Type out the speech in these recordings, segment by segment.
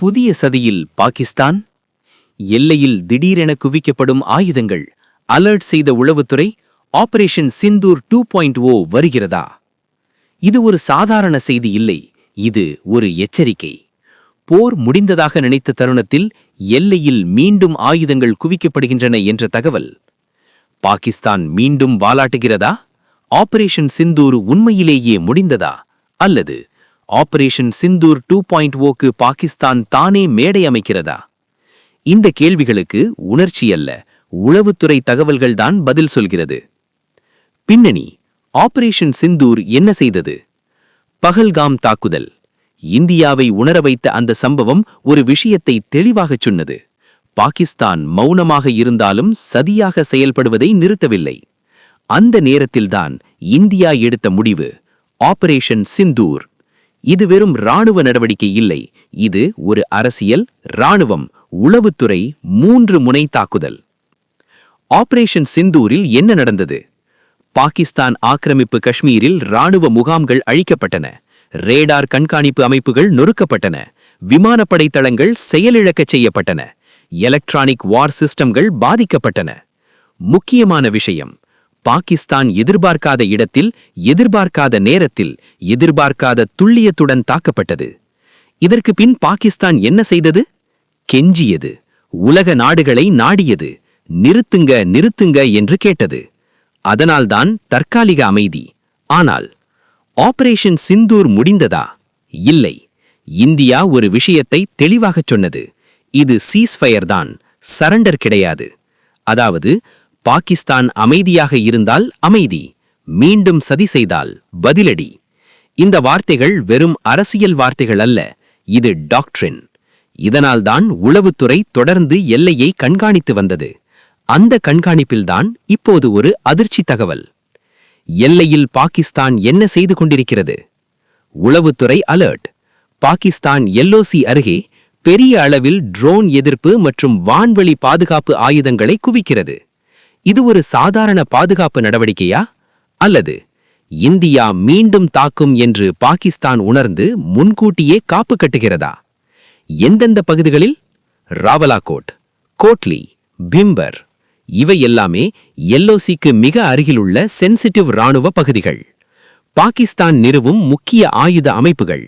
புதிய சதியில் பாகிஸ்தான்? எல்லையில் திடீரென குவிக்கப்படும் ஆயுதங்கள் அலர்ட் செய்த உளவுத்துறை operation Sindoor two point O வருகிறதா? இது ஒரு சாதாரண செய்தி இல்லை இது ஒரு எச்சரிக்கை. போர் முடிந்ததாக நினைத்த தருணத்தில் எல்லையில் மீண்டும் ஆயுதங்கள் குவிக்கப்படுகின்றன என்ற தகவல். பாகிஸ்தான் மீண்டும் வாலாட்டுகிறதா? ஆபரேஷன் சிந்தூர் உண்மையிலேயே முடிந்ததா? அல்லது ஆபரேஷன் சிந்தூர் டூ பாயிண்ட் ஓக்கு பாகிஸ்தான் தானே மேடை அமைக்கிறதா? இந்த கேள்விகளுக்கு உணர்ச்சி அல்ல உளவுத்துறை தகவல்கள்தான் பதில் சொல்கிறது. பின்னணி ஆபரேஷன் சிந்தூர் என்ன செய்தது? பகல்காம் தாக்குதல். இந்தியாவை உணர வைத்த அந்த சம்பவம் ஒரு விஷயத்தை தெளிவாகச் சொன்னது. பாகிஸ்தான் மௌனமாக இருந்தாலும் சதியாக செயல்படுவதை நிறுத்தவில்லை. அந்த நேரத்தில்தான் இந்தியா எடுத்த முடிவு ஆபரேஷன் சிந்தூர். இது வெறும் இராணுவ நடவடிக்கை இல்லை. இது ஒரு அரசியல் இராணுவம் உளவுத்துறை மூன்று முனை தாக்குதல். ஆபரேஷன் சிந்தூரில் என்ன நடந்தது? பாகிஸ்தான் ஆக்கிரமிப்பு காஷ்மீரில் இராணுவ முகாம்கள் அழிக்கப்பட்டன. ரேடார் கண்காணிப்பு அமைப்புகள் நொறுக்கப்பட்டன. விமானப்படை தளங்கள் செயலிழக்கச் செய்யப்பட்டன. எலக்ட்ரானிக் வார் சிஸ்டம்கள் பாதிக்கப்பட்டன. முக்கியமான விஷயம் பாகிஸ்தான் எதிர்பார்க்காத இடத்தில் எதிர்பார்க்காத நேரத்தில் எதிர்பார்க்காத துல்லியத்துடன் தாக்கப்பட்டது. இதற்கு பின் பாகிஸ்தான் என்ன செய்தது? கெஞ்சியது. உலக நாடுகளை நாடியது. நிறுத்துங்க நிறுத்துங்க என்று கேட்டது. அதனால்தான் தற்காலிக அமைதி. ஆனால் ஆபரேஷன் சிந்தூர் முடிந்ததா? இல்லை. இந்தியா ஒரு விஷயத்தை தெளிவாகச் சொன்னது. இது சீஸ்ஃபயர் தான். சரண்டர் கிடையாது. அதாவது பாகிஸ்தான் அமைதியாக இருந்தால் அமைதி. மீண்டும் சதி செய்தால் பதிலடி. இந்த வார்த்தைகள் வெறும் அரசியல் வார்த்தைகள் அல்ல இது டாக்ட்ரின் இதனால்தான் உளவுத்துறை தொடர்ந்து எல்லையை கண்காணித்து வந்தது. அந்த கண்காணிப்பில்தான் இப்போது ஒரு அதிர்ச்சி தகவல். எல்லையில் பாகிஸ்தான் என்ன செய்து கொண்டிருக்கிறது? உளவுத்துறை அலர்ட் பாகிஸ்தான் எல்ஓசி அருகே பெரிய அளவில் ட்ரோன் எதிர்ப்பு மற்றும் வான்வழி பாதுகாப்பு ஆயுதங்களை குவிக்கிறது. இது ஒரு சாதாரண பாதுகாப்பு நடவடிக்கையா? அல்லது இந்தியா மீண்டும் தாக்கும் என்று பாகிஸ்தான் உணர்ந்து முன்கூட்டியே காப்பு கட்டுகிறதா? எந்தெந்த பகுதிகளில்? ராவலாகோட் கோட்லி பிம்பர் இவை எல்லாமே எல்ஓசிக்கு மிக அருகிலுள்ள சென்சிட்டிவ் இராணுவ பகுதிகள். பாகிஸ்தான் நிறுவும் முக்கிய ஆயுத அமைப்புகள்.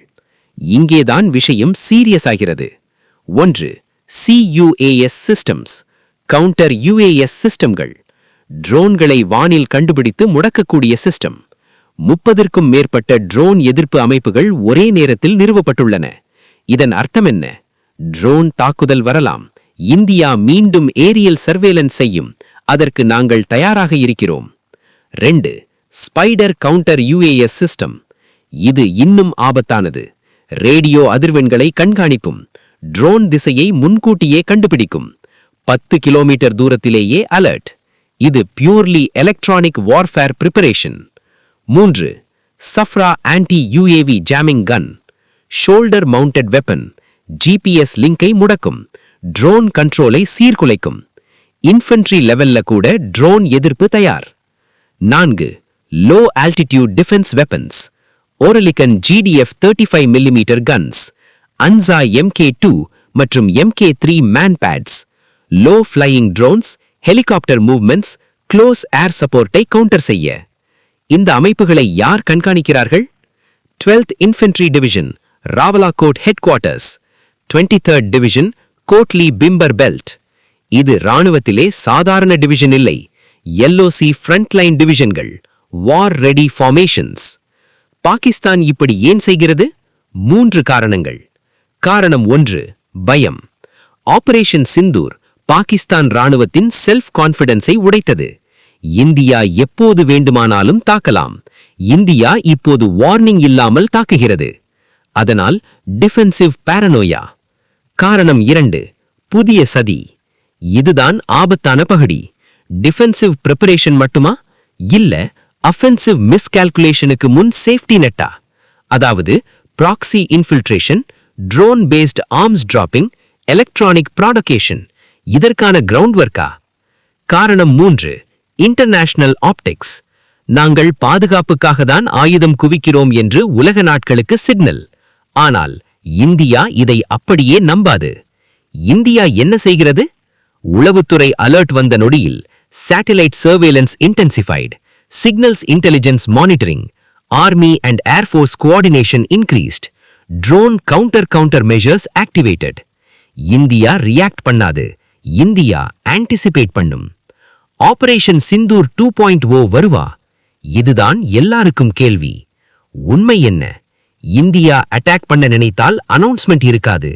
இங்கேதான் விஷயம் சீரியஸ் ஆகிறது. ஒன்று சியுஏஎஸ் சிஸ்டம்ஸ் கவுண்டர் யுஏஎஸ் சிஸ்டம்கள். ட்ரோன்களை வானில் கண்டுபிடித்து முடக்கக்கூடிய சிஸ்டம். முப்பதற்கும் மேற்பட்ட ட்ரோன் எதிர்ப்பு அமைப்புகள் ஒரே நேரத்தில் நிறுவப்பட்டுள்ளன. இதன் அர்த்தம் என்ன? ட்ரோன் தாக்குதல் வரலாம். இந்தியா மீண்டும் ஏரியல் சர்வேலன்ஸ் செய்யும். அதற்கு நாங்கள் தயாராக இருக்கிறோம். ரெண்டு ஸ்பைடர் கவுண்டர் யுஏஎஸ் சிஸ்டம். இது இன்னும் ஆபத்தானது. ரேடியோ அதிர்வெண்களை கண்காணிப்பும். ட்ரோன் திசையை முன்கூட்டியே கண்டுபிடிக்கும். பத்து கிலோமீட்டர் தூரத்திலேயே அலர்ட் இது பியூர்லி எலக்ட்ரானிக் வார்ஃபேர் பிரிப்பரேஷன் மூன்று Safra anti UAV jamming gun shoulder mounted weapon GPS லிங்கை முடக்கும். ட்ரோன் கண்ட்ரோலை சீர்குலைக்கும். இன்ஃபென்ட்ரி லெவல்ல கூட ட்ரோன் எதிர்ப்பு தயார். நான்கு low altitude defence weapons Oerlikon GDF thirty five millimetre guns Anza MK two மற்றும் MK three MANPADS low flying drones helicopter movements close air சப்போர்ட்டை கவுண்டர் செய்ய. இந்த அமைப்புகளை யார் கண்காணிக்கிறார்கள்? Twelfth infantry division Rawalakot headquarters twenty third division Kotli Bhimber belt இது ராணுவத்திலே சாதாரண division இல்லை. எல்ஓசி ஃப்ரண்ட்லைன் டிவிஷன்கள் வார் ரெடி ஃபார்மேஷன்ஸ் பாகிஸ்தான் இப்படி ஏன் செய்கிறது? மூன்று காரணங்கள். காரணம் ஒன்று பயம். ஆபரேஷன் சிந்தூர் பாகிஸ்தான் ராணுவத்தின் செல்ஃப் கான்பிடன்ஸை உடைத்தது. இந்தியா எப்போது வேண்டுமானாலும் தாக்கலாம். இந்தியா இப்போது வார்னிங் இல்லாமல் தாக்குகிறது. அதனால் டிஃபென்சிவ் பாரனோயா காரணம் இரண்டு புதிய சதி. இதுதான் ஆபத்தான பகுதி. டிஃபென்சிவ் ப்ரிப்பரேஷன் மட்டுமா? இல்ல அஃபென்சிவ் மிஸ்கால்குலேஷனுக்கு முன் சேஃப்டி நெட்டா அதாவது proxy infiltration drone based arms dropping electronic provocation இதற்கான கிரவுண்ட் ஒர்க்கா காரணம் மூன்று இன்டர்நேஷனல் ஆப்டிக்ஸ் நாங்கள் பாதுகாப்புக்காக தான் ஆயுதம் குவிக்கிறோம் என்று உலக நாட்களுக்கு சிக்னல் ஆனால் இந்தியா இதை அப்படியே நம்பாது. இந்தியா என்ன செய்கிறது? உளவுத்துறை அலர்ட் வந்த நொடியில் satellite surveillance intensified signals intelligence monitoring army and air force coordination increased drone counter counter measures activated India react பண்ணாது. இந்தியா ஆன்டிசிபேட் பண்ணும். Operation Sindoor two point O வருவா? இதுதான் எல்லாருக்கும் கேள்வி. உண்மை என்ன? இந்தியா அட்டாக் பண்ண நினைத்தால் அனௌன்ஸ்மெண்ட் இருக்காது.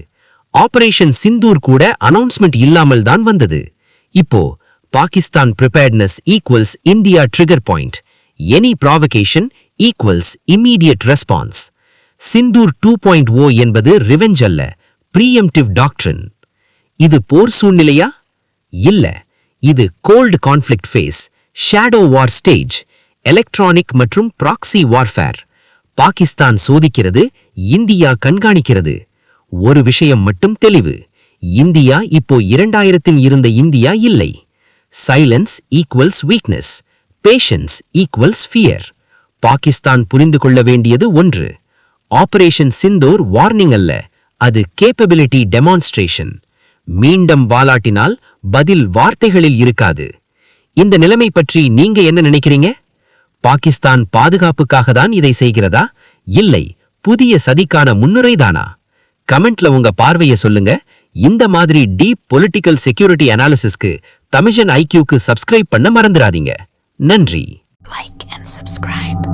ஆபரேஷன் சிந்தூர் கூட அனௌன்ஸ்மெண்ட் இல்லாமல் தான் வந்தது. இப்போ Pakistan preparedness equals India trigger point any provocation equals immediate response Sindoor two point O என்பது ரிவெஞ்ச் அல்ல ப்ரீஎம்டிவ் டாக்ட்ரின் இது போர் சூழ்நிலையா? இல்ல இது cold conflict phase shadow war stage electronic மற்றும் ப்ராக்சி வார்ஃபேர் பாகிஸ்தான் சோதிக்கிறது இந்தியா கண்காணிக்கிறது. ஒரு விஷயம் மட்டும் தெளிவு இந்தியா இப்போ இரண்டாயிரத்தில் இருந்த இந்தியா இல்லை. Silence equals weakness patience equals fear Pakistan புரிந்து கொள்ள வேண்டியது ஒன்று ஆபரேஷன் சிந்தோர் வார்னிங் அல்ல அது கேப்பபிலிட்டி டெமான்ஸ்ட்ரேஷன் மீண்டும் வாலாட்டினால் பதில் வார்த்தைகளில் இருக்காது. இந்த நிலைமை பற்றி நீங்க என்ன நினைக்கிறீங்க? பாகிஸ்தான் பாதுகாப்புக்காக தான் இதை செய்கிறதா? இல்லை புதிய சதிக்கான முன்னுரைதானா? கமெண்ட்ல உங்க பார்வையை சொல்லுங்க. இந்த மாதிரி டீப் பொலிட்டிக்கல் செக்யூரிட்டி அனாலிசிஸ்க்கு தமிஷன் ஐக்யூக்கு சப்ஸ்கிரைப் பண்ண மறந்துடாதீங்க. நன்றி. Like and subscribe